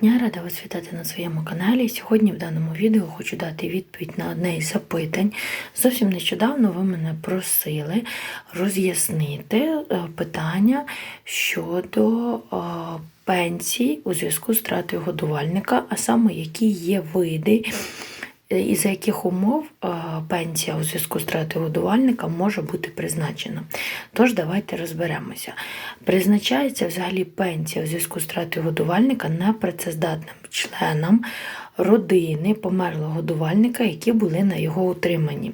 дня, рада вас вітати на своєму каналі. Сьогодні в даному відео хочу дати відповідь на одне із запитань. Зовсім нещодавно ви мене просили роз'яснити е, питання щодо е, пенсій у зв'язку з втратою годувальника, а саме які є види. Е, І за яких умов е, пенсія у зв'язку з втратою годувальника може бути призначена. Тож давайте розберемося. Призначається взагалі пенсія у зв'язку з втратою годувальника непрацездатним членам родини померлого годувальника, які були на його утриманні.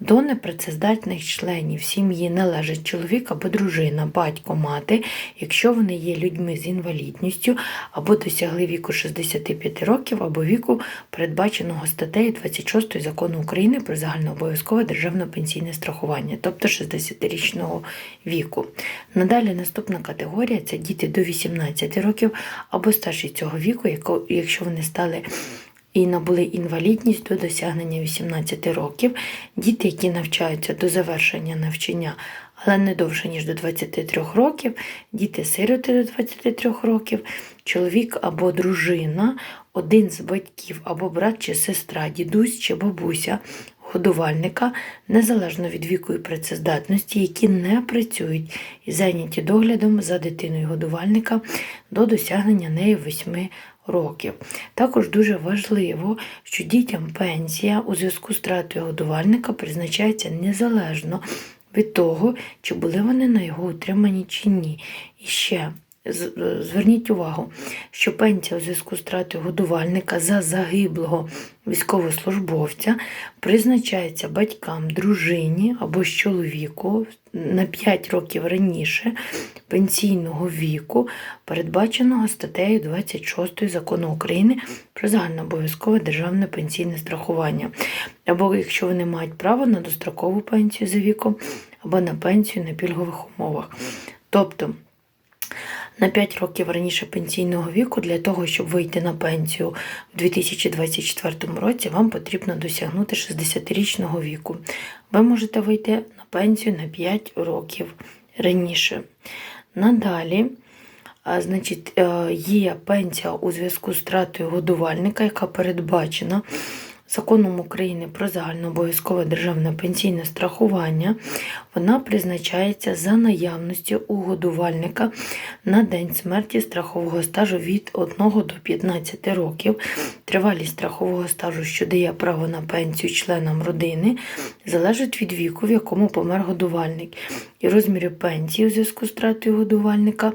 До непрацездатних членів сім'ї належить чоловік або дружина, батько, мати, якщо вони є людьми з інвалідністю або досягли віку 65 років, або віку, передбаченого статтею 26 закону України про загальнообов'язкове державне пенсійне страхування, тобто 60-річного віку. Надалі наступна категорія це діти до 18 років або старші цього віку, якщо вони стали і набули інвалідність до досягнення 18 років, діти, які навчаються до завершення навчання, але не довше, ніж до 23 років, діти-сироти до 23 років, чоловік або дружина, один з батьків або брат чи сестра, дідусь чи бабуся, годувальника, незалежно від віку і працездатності, які не працюють і зайняті доглядом за дитиною годувальника до досягнення неї 8 років. Також дуже важливо, що дітям пенсія у зв'язку з втратою годувальника призначається незалежно від того, чи були вони на його утриманні чи ні. І ще зверніть увагу, що пенсія у зв'язку з втратою годувальника за загиблого військовослужбовця призначається батькам, дружині або чоловіку на 5 років раніше пенсійного віку, передбаченого статтею 26 закону України про загальнообов'язкове державне пенсійне страхування, або якщо вони мають право на дострокову пенсію за віком, або на пенсію на пільгових умовах. Тобто на 5 років раніше пенсійного віку для того, щоб вийти на пенсію в 2024 році, вам потрібно досягнути 60-річного віку. Ви можете вийти на пенсію на 5 років раніше. Надалі, а, значить, е, є пенсія у зв'язку з втратою годувальника, яка передбачена законом України про загальнообов'язкове державне пенсійне страхування. Вона призначається за наявності у годувальника на день смерті страхового стажу від 1 до 15 років. Тривалість страхового стажу, що дає право на пенсію членам родини, залежить від віку, в якому помер годувальник, і розміри пенсії у зв'язку з втратою годувальника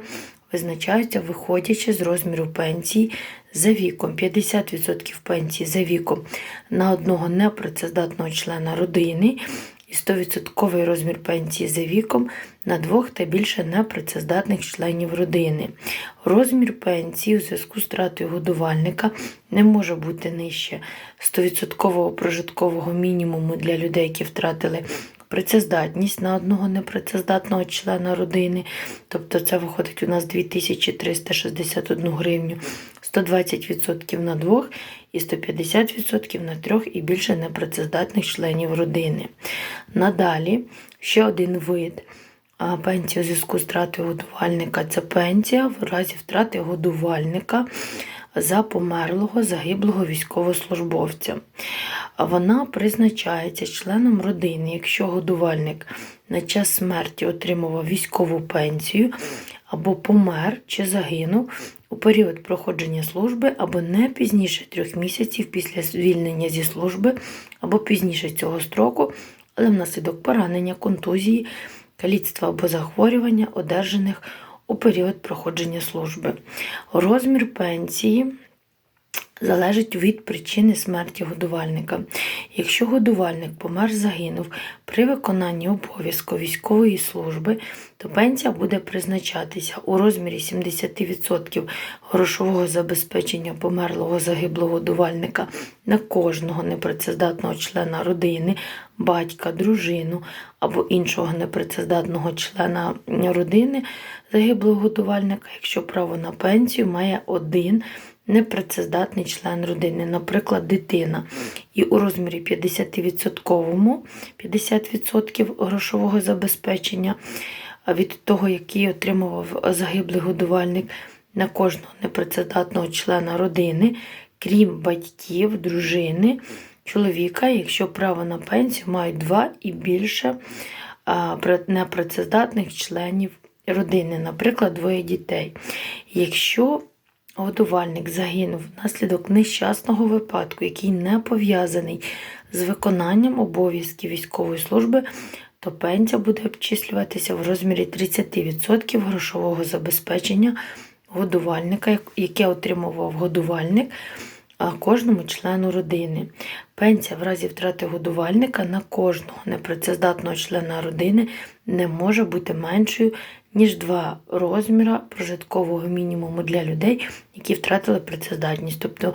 визначаються, виходячи з розміру пенсії за віком. 50% пенсії за віком на одного непрацездатного члена родини і 100% розмір пенсії за віком на двох та більше непрацездатних членів родини. Розмір пенсії у зв'язку з втратою годувальника не може бути нижче 100% прожиткового мінімуму для людей, які втратили працездатність на одного непрацездатного члена родини, тобто це виходить у нас 2361 гривню, 120% на двох і 150% на трьох і більше непрацездатних членів родини. Надалі ще один вид а, пенсії у зв'язку з втратою годувальника це пенсія в разі втрати годувальника за померлого загиблого військовослужбовця. Вона призначається членом родини, якщо годувальник на час смерті отримував військову пенсію або помер чи загинув у період проходження служби або не пізніше трьох місяців після звільнення зі служби, або пізніше цього строку, але внаслідок поранення, контузії, каліцтва або захворювання, одержаних у період проходження служби. Розмір пенсії залежить від причини смерті годувальника. Якщо годувальник помер загинув при виконанні обов'язку військової служби, то пенсія буде призначатися у розмірі 70% грошового забезпечення померлого загиблого годувальника на кожного непрацездатного члена родини, батька, дружину або іншого непрацездатного члена родини загиблого годувальника, якщо право на пенсію має один непрацездатний член родини, наприклад, дитина. І у розмірі 50% 50% грошового забезпечення від того, який отримував загиблий годувальник на кожного непрацездатного члена родини, крім батьків, дружини, чоловіка, якщо право на пенсію мають два і більше непрацездатних членів родини, наприклад, двоє дітей. Якщо годувальник загинув внаслідок нещасного випадку, який не пов'язаний з виконанням обов'язків військової служби, то пенсія буде обчислюватися в розмірі 30% грошового забезпечення годувальника, яке отримував годувальник кожному члену родини. Пенсія в разі втрати годувальника на кожного непрацездатного члена родини не може бути меншою, ніж два розміра прожиткового мінімуму для людей, які втратили працездатність. Тобто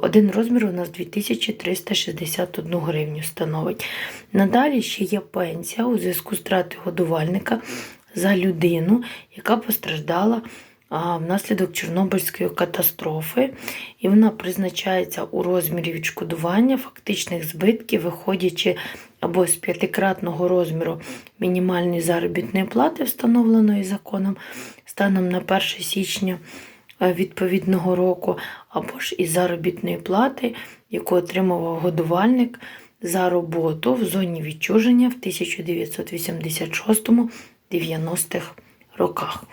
один розмір у нас 2361 гривню становить. Надалі ще є пенсія у зв'язку з втратою годувальника за людину, яка постраждала внаслідок Чорнобильської катастрофи, і вона призначається у розмірі відшкодування фактичних збитків, виходячи або з п'ятикратного розміру мінімальної заробітної плати, встановленої законом станом на 1 січня е, відповідного року, або ж із заробітної плати, яку отримував годувальник за роботу в зоні відчуження в 1986-90-х роках.